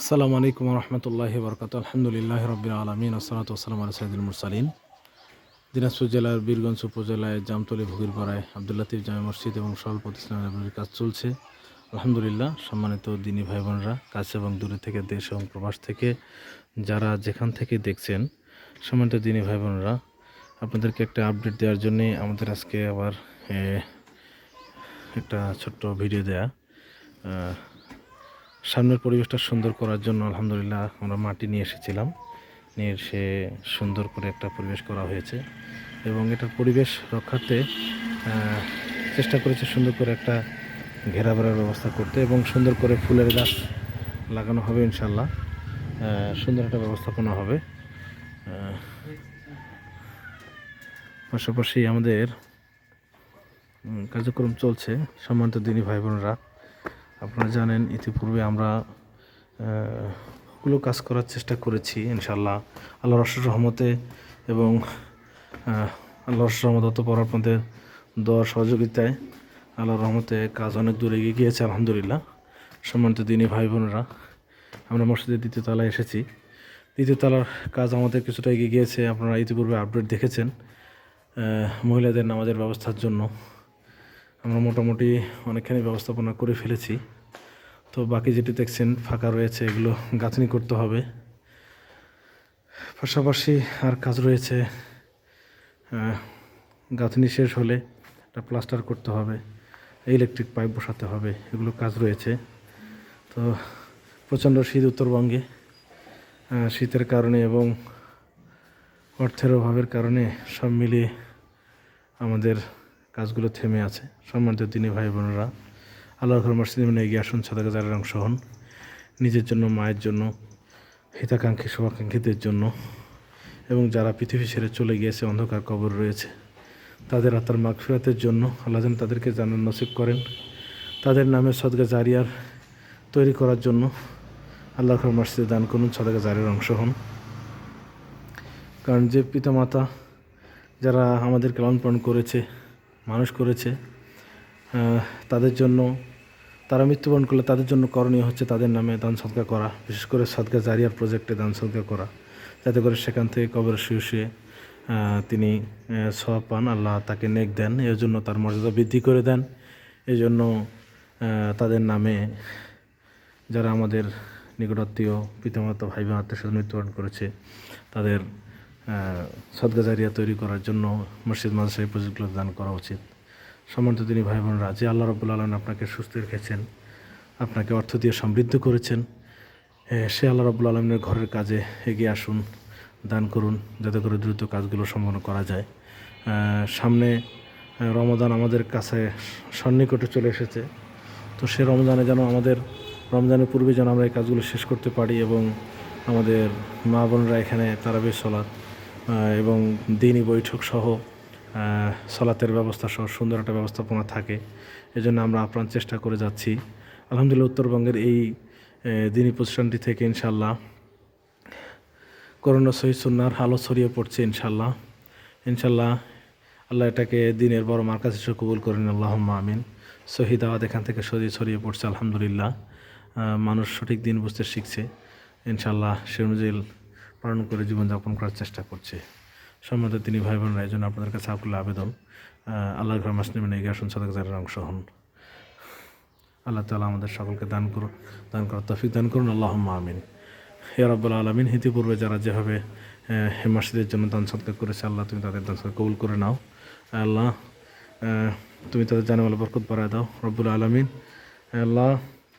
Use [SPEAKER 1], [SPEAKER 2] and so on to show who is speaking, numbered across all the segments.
[SPEAKER 1] আসসালামু আলাইকুম রহমতুল্লাহ বরকাত আলহামদুলিল্লাহ রবিন আলমিন আসসালাত আসসালাম আল সাইদুল মুরসালিন। দিনাজপুর জেলার বীরগঞ্জ উপজেলায় জামতলি ভুগির ভুগিরপাড়ায় আবদুল্লাতিফ জামে মসজিদ এবং সল প্রতিষ্ঠানের কাজ চলছে। আলহামদুলিল্লাহ, সম্মানিত দিনী ভাই বোনরা কাছে এবং দূরে থেকে দেশ এবং প্রবাস থেকে যারা যেখান থেকে দেখছেন, সম্মানিত দিনী ভাই বোনরা আপনাদেরকে একটা আপডেট দেওয়ার জন্যে আমাদের আজকে আবার একটা ছোট্ট ভিডিও দেয়া। সামনের পরিবেশটা সুন্দর করার জন্য আলহামদুলিল্লাহ আমরা মাটি নিয়ে এসেছিলাম। নিয়ে এসে সুন্দর করে একটা পরিবেশ করা হয়েছে এবং এটার পরিবেশ আহ, চেষ্টা করেছে সুন্দর করে একটা ঘেরা বেড়ার ব্যবস্থা করতে এবং সুন্দর করে ফুলের গাছ লাগানো হবে ইনশাল্লাহ সুন্দর একটা ব্যবস্থাপনা হবে। পাশাপাশি আমাদের কার্যক্রম চলছে। সম্মানিত দিনী ভাই বোনরা আপনারা জানেন, ইতিপূর্বে আমরা ওগুলো কাজ করার চেষ্টা করেছি ইনশাল্লাহ আল্লাহ রসুর রহমতে এবং আল্লাহ রসুর রহমত অতপর আপনাদের দোয়ার সহযোগিতায় আল্লাহর রহমতে কাজ অনেক দূর এগিয়ে গিয়েছে, আলহামদুলিল্লাহ। সম্মানিত দিনী ভাই বোনেরা আমরা মসজিদের দ্বিতীয় তলায় এসেছি। দ্বিতীয় তলার কাজ আমাদের কিছুটা এগিয়ে গিয়েছে, আপনারা ইতিপূর্বে আপডেট দেখেছেন মহিলাদের নামাজের ব্যবস্থার জন্য। আমরা মোটামুটি অনেকখানি ব্যবস্থাপনা করে ফেলেছি। তো বাকি যেটি দেখছেন ফাঁকা রয়েছে, এগুলো গাঁথনি করতে হবে। পাশাপাশি আর কাজ রয়েছে গাঁথনি শেষ হলে একটা প্লাস্টার করতে হবে, ইলেকট্রিক পাইপ বসাতে হবে, এগুলো কাজ রয়েছে। তো প্রচণ্ড শীত উত্তরবঙ্গে শীতের কারণে এবং অর্থের অভাবের কারণে সব মিলিয়ে আমাদের কাজগুলো থেমে আছে। সম্মানিত দিনী ভাই বোনেরা, আল্লাহর ঘর মানে এগিয়ে আসুন, সাদাকা যারের অংশ হন। নিজের জন্য, মায়ের জন্য, হিতাকাঙ্ক্ষী, শুভাকাঙ্ক্ষীদের জন্য। এবং যারা পৃথিবী ছেড়ে চলে গিয়েছে, অন্ধকার কবর রয়েছে, তাদের আত্মার মাগফিরাতের জন্য আল্লাহ যেন তাদেরকে জানার নসিব করেন। তাদের নামে সদগা জারিয়ার তৈরি করার জন্য আল্লাহ ঘর দান করুন সদগা জারিয়ার অংশ হন। কারণ যে পিতামাতা যারা আমাদেরকে লালন পালন করেছে মানুষ করেছে তাদের জন্য, তারা মৃত্যুবরণ করলে তাদের জন্য করণীয় হচ্ছে তাদের নামে দান সদকা করা, বিশেষ করে সদকা জারিয়ার প্রজেক্টে দান সদকা করা, যাতে করে সেখান থেকে কবর শুয়ে শুয়ে তিনি সব পান, আল্লাহ তাকে নেক দেন এর জন্য তার মর্যাদা বৃদ্ধি করে দেন এই জন্য তাদের নামে যারা আমাদের নিকটাত্মীয় পিতামাতা ভাই বোন আত্মীয় স্বজন মৃত্যুবরণ করেছে, তাদের সদগা জারিয়া তৈরি করার জন্য মসজিদ, মাদ্রাসা এই প্রজেক্টগুলো দান করা উচিত। সম্মানিত তিনি ভাই বোনরা যে আল্লাহ রব্বুল আলম আপনাকে সুস্থ রেখেছেন, আপনাকে অর্থ দিয়ে সমৃদ্ধ করেছেন। সে আল্লাহ রব্বুল আলমের ঘরের কাজে এগিয়ে আসুন, দান করুন, যাতে করে দ্রুত কাজগুলো সম্পন্ন করা যায়। সামনে রমাদান আমাদের কাছে সন্নিকটে চলে এসেছে। তো সে রমজানে যেন আমাদের, রমজানের পূর্বে যেন আমরা এই কাজগুলো শেষ করতে পারি এবং আমাদের মা বোনরা এখানে তারাবি সলাৎ এবং দিনই বৈঠক সহ সলাতের ব্যবস্থা সহ, সুন্দর একটা ব্যবস্থাপনা থাকে। এজন্য আমরা আপ্রাণ চেষ্টা করে যাচ্ছি। আলহামদুলিল্লাহ উত্তরবঙ্গের এই দিনী প্রতিষ্ঠানটি থেকে ইনশাল্লাহ করোনা সহি সুন্নার আলো ছড়িয়ে পড়ছে ইনশাল্লাহ ইনশাল্লাহ আল্লাহ এটাকে দিনের বড় মার্কাজ হিসেবে কবুল করেন। আল্লাহ আমিন। শহীদ আওয়াজ এখান থেকে ছড়িয়ে ছড়িয়ে পড়ছে, আলহামদুলিল্লাহ। মানুষ সঠিক দিন বুঝতে শিখছে। ইনশাল্লাহ সে অনুযায়ী পালন করে জীবনযাপন করার চেষ্টা করছে। সম্মত তিনি ভাই বোনরা এই জন্য আপনাদের কাছে আকুল আবেদন। আল্লাহ ঘর মাসলিম এগিয়ে আসুন সাদাক অংশ হন। আল্লাহ তালা আমাদের সকলকে দান করুন দান করার তফিক দান করুন। আল্লাহ আমিন। হে রব্বুল আলমিন ইতিপূর্বে যারা যেভাবে আহ, হে মাসিদের জন্য দান সৎকার করেছে আল্লাহ তুমি তাদের দান সৎকার কবুল করে নাও। আল্লাহ তুমি তাদের জানে বলে বরকত বাড়ায় দাও। রব্বুল আলমিন আল্লাহ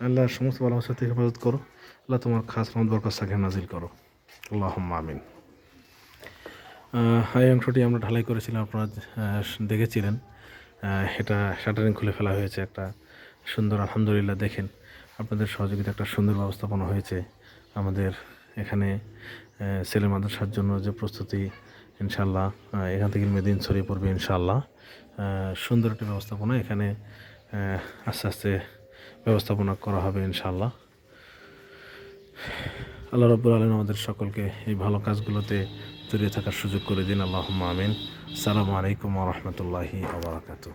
[SPEAKER 1] আল্লাহ সমস্ত ভালোবাসা থেকে হেফাজত করো। আল্লাহ তোমার খাস রহমত বরকত সাথে নাজিল করো। আল্লাহ আমিন। এই অংশটি আমরা ঢালাই করেছিলাম, আপনারা দেখেছিলেন। এটা শাটারিং খুলে ফেলা হয়েছে একটা সুন্দর, আলহামদুলিল্লাহ, দেখেন। আপনাদের সহযোগিতা একটা সুন্দর ব্যবস্থাপনা হয়েছে আমাদের এখানে ছেলে মাদ্রাসার জন্য যে প্রস্তুতি ইনশাল্লাহ এখান থেকে মেদিন ছড়িয়ে পড়বে ইনশাল্লাহ সুন্দর একটি ব্যবস্থাপনা এখানে আস্তে আস্তে ব্যবস্থাপনা করা হবে ইনশাল্লাহ আল্লাহ রব্বুল আলম আমাদের সকলকে এই ভালো কাজগুলোতে জড়িয়ে থাকার সুযোগ করে দিন। আল্লাহ আমিন। সালামু আলাইকুম রহমতুল্লাহি আবরাকাতু